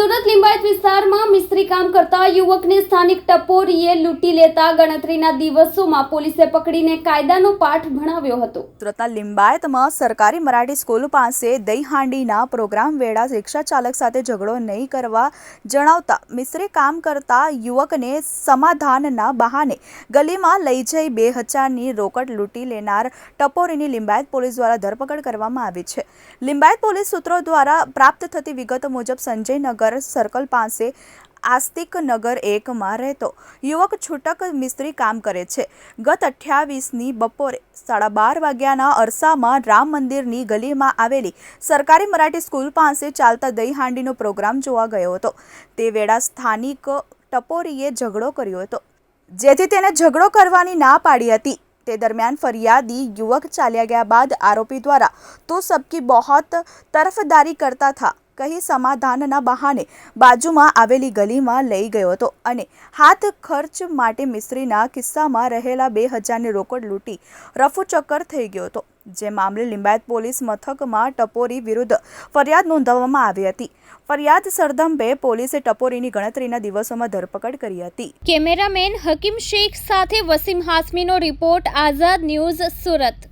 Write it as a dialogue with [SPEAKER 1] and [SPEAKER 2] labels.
[SPEAKER 1] સુરત લિંબાયત વિસ્તારમાં મિસ્ત્રી કામ કરતા યુવકને સ્થાનિક ટપોરીએ લૂંટી લેતા ગણતરીના દિવસોમાં પોલીસે પકડીને કાયદાનો પાઠ ભણાવ્યો હતો.
[SPEAKER 2] સુરતના લિંબાયતમાં સરકારી મરાઠી સ્કૂલ પાસે દહીહાંડીના પ્રોગ્રામ વેળા રિક્ષા ચાલક સાથે ઝઘડો નહીં કરવા જણાવતા મિસ્ત્રી કામ કરતા યુવકને સમાધાનના બહાને ગલીમાં લઈ જઈ બે હજારની રોકડ લૂંટી લેનાર ટપોરીની લિંબાયત પોલીસ દ્વારા ધરપકડ કરવામાં આવી છે. લિંબાયત પોલીસ સૂત્રો દ્વારા પ્રાપ્ત થતી વિગતો મુજબ સંજયનગર સર્કલ પાસે આસ્તિક નગર એકમાં રહેતો. યુવક છૂટક મિસ્ત્રી કામ કરે છે. ગત અઠ્યાવીસની બપોરે સાડા બાર વાગ્યાના અરસામાં રામ મંદિરની ગલીમાં આવેલી સરકારી મરાઠી સ્કૂલ પાસે ચાલતા દહીહાંડીનો પ્રોગ્રામ જોવા ગયો હતો. તે વેળા સ્થાનિક ટપોરીએ ઝઘડો કર્યો હતો. જેથી તેને ઝઘડો કરવાની ના પાડી હતી. તે દરમિયાન ફરિયાદી યુવક ચાલ્યા ગયા બાદ આરોપી દ્વારા તું સબકી બહોત તરફદારી કરતા થા. કહી સમાધાનના બહાને બાજુમાં આવેલી ગલીમાં લઈ ગયો હતો અને હાથ ખર્ચ માટે મિસ્ત્રીના કિસ્સામાં રહેલા બે હજારની રોકડ લૂંટી રફુચક્કર થઈ ગયો હતો, જે મામલે લિંબાયત પોલીસ મથકમાં ટપોરી વિરુદ્ધ ફરિયાદ નોંધાવવામાં આવી હતી. ફરિયાદ સરધંભે પોલીસે ટપોરીની ગણતરીના દિવસોમાં ધરપકડ કરી હતી.
[SPEAKER 1] કેમેરામેન હકીમ શેખ સાથે વસીમ હાસમીનો રિપોર્ટ આઝાદ ન્યૂઝ સુરત.